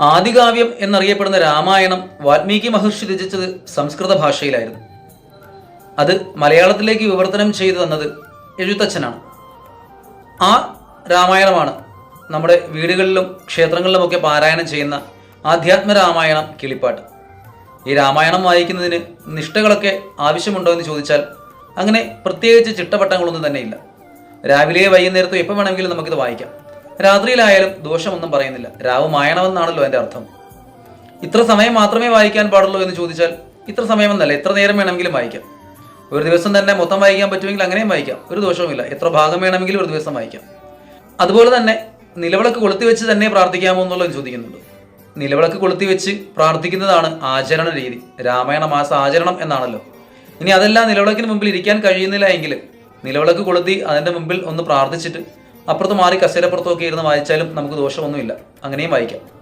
ആദികാവ്യം എന്നറിയപ്പെടുന്ന രാമായണം വാൽമീകി മഹർഷി രചിച്ചത് സംസ്കൃത ഭാഷയിലായിരുന്നു. അത് മലയാളത്തിലേക്ക് വിവർത്തനം ചെയ്തു തന്നത് എഴുത്തച്ഛനാണ്. ആ രാമായണമാണ് നമ്മുടെ വീടുകളിലും ക്ഷേത്രങ്ങളിലുമൊക്കെ പാരായണം ചെയ്യുന്ന ആധ്യാത്മ രാമായണം കിളിപ്പാട്ട്. ഈ രാമായണം വായിക്കുന്നതിന് നിഷ്ഠകളൊക്കെ ആവശ്യമുണ്ടോ എന്ന് ചോദിച്ചാൽ അങ്ങനെ പ്രത്യേകിച്ച് ചിട്ടവട്ടങ്ങളൊന്നും തന്നെ ഇല്ല രാവിലെ വൈകുന്നേരത്തോ എപ്പോൾ വേണമെങ്കിലും നമുക്കിത് വായിക്കാം. രാത്രിയിലായാലും ദോഷമൊന്നും പറയുന്നില്ല. രാവ് മായണമെന്നാണല്ലോ എന്റെ അർത്ഥം. ഇത്ര സമയം മാത്രമേ വായിക്കാൻ പാടുള്ളൂ എന്ന് ചോദിച്ചാൽ ഇത്ര സമയമെന്നല്ല എത്ര നേരം വേണമെങ്കിലും വായിക്കാം. ഒരു ദിവസം തന്നെ മൊത്തം വായിക്കാൻ പറ്റുമെങ്കിൽ അങ്ങനെയും വായിക്കാം. ഒരു ദോഷവുമില്ല. എത്ര ഭാഗം വേണമെങ്കിലും ഒരു ദിവസം വായിക്കാം. അതുപോലെ തന്നെ നിലവിളക്ക് കൊളുത്തി വെച്ച് തന്നെ പ്രാർത്ഥിക്കാമോ എന്നുള്ളത് ചോദിക്കുന്നുണ്ട്. നിലവിളക്ക് കൊളുത്തി വെച്ച് പ്രാർത്ഥിക്കുന്നതാണ് ആചരണ രീതി. രാമായണ മാസ ആചരണം എന്നാണല്ലോ. ഇനി അതെല്ലാം നിലവിളക്കിന് മുമ്പിൽ ഇരിക്കാൻ കഴിയുന്നില്ല എങ്കിൽ നിലവിളക്ക് കൊളുത്തി അതിന്റെ മുമ്പിൽ ഒന്ന് പ്രാർത്ഥിച്ചിട്ട് അപ്പുറത്ത് മാറി കസേരപ്പുറത്തൊക്കെ ഇരുന്ന് വായിച്ചാലും നമുക്ക് ദോഷമൊന്നുമില്ല. അങ്ങനെയും വായിക്കാം.